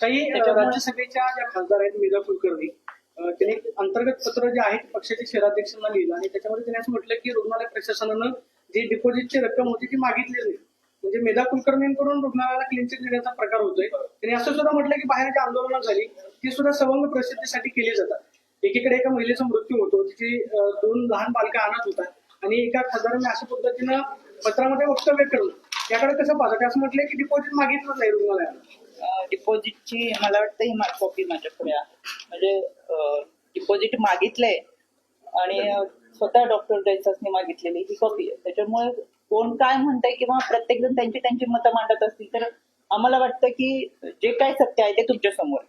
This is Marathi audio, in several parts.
काही राज्यसभेच्या ज्या खासदार आहेत मेधा कुलकर्णी त्यांनी अंतर्गत पत्र जे आहे ते पक्षाच्या शहराध्यक्षांना लिहिलं आणि त्याच्यामध्ये त्यांनी असं म्हटलं की रुग्णालय प्रशासनानं जी डिपॉझिटची रक्कम होती ती मागितली नाही म्हणजे मेधा कुलकर्णींकडून रुग्णालयाला क्लीन चिट देण्याचा प्रकार होतोय. त्यांनी असं सुद्धा म्हटलं की बाहेर जी आंदोलनं झाली ती सुद्धा सवंग प्रसिद्धीसाठी केली जातात. एकीकडे एका महिलेचा मृत्यू होतो तिची अ, दोन लहान बालका अनाथ होतात आणि एका खासदाराने अशा पद्धतीनं पत्रामध्ये वक्तव्य केलं याकडे कसं पाहतं असं म्हटलं की डिपॉझिट मागितलं नाही रुग्णालयाला डिपॉझिटची मला वाटतं ही माझी कॉपी माझ्याकडे आहे. म्हणजे डिपॉझिट मागितलंय आणि स्वतः डॉक्टर ड्रेसर्सने मागितलेली ही कॉपी आहे. त्याच्यामुळे कोण काय म्हणतंय किंवा प्रत्येक जण त्यांची त्यांची मतं मांडत असतील तर आम्हाला वाटतं की जे काय सत्य आहे ते तुमच्यासमोर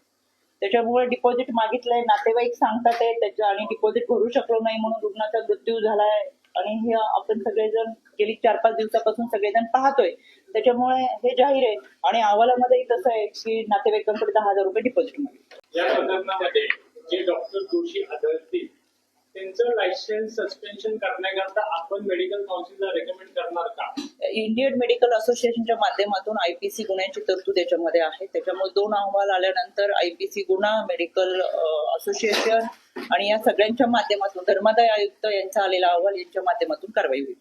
त्याच्यामुळे डिपॉझिट मागितलंय नातेवाईक सांगतात आहे त्याच्या आणि डिपॉझिट भरू शकलो नाही म्हणून रुग्णाचा मृत्यू झालाय. आणि हे आपण सगळेजण गेली चार पाच दिवसापासून सगळेजण पाहतोय. त्याच्यामुळे हे जाहीर आहे. आणि अहवालामध्ये तसं आहे की नातेवाईकांकडे दहा हजार रुपये डिपॉझिट मागितलं या प्रकरणामध्ये जे डॉक्टर दोषी आढळतील त्यांचं लायसन्स सस्पेन्शन करण्याकरता आपण मेडिकल काउन्सिलला रेकमेंड करणार का? इंडियन मेडिकल असोसिएशनच्या माध्यमातून आयपीसी गुन्ह्याची तरतूद याच्यामध्ये आहे. त्याच्यामुळे दोन अहवाल आल्यानंतर आयपीसी गुन्हा मेडिकल असोसिएशन आणि या सगळ्यांच्या माध्यमातून धर्मादाय आयुक्त यांचा आलेला अहवाल यांच्या माध्यमातून कारवाई होईल.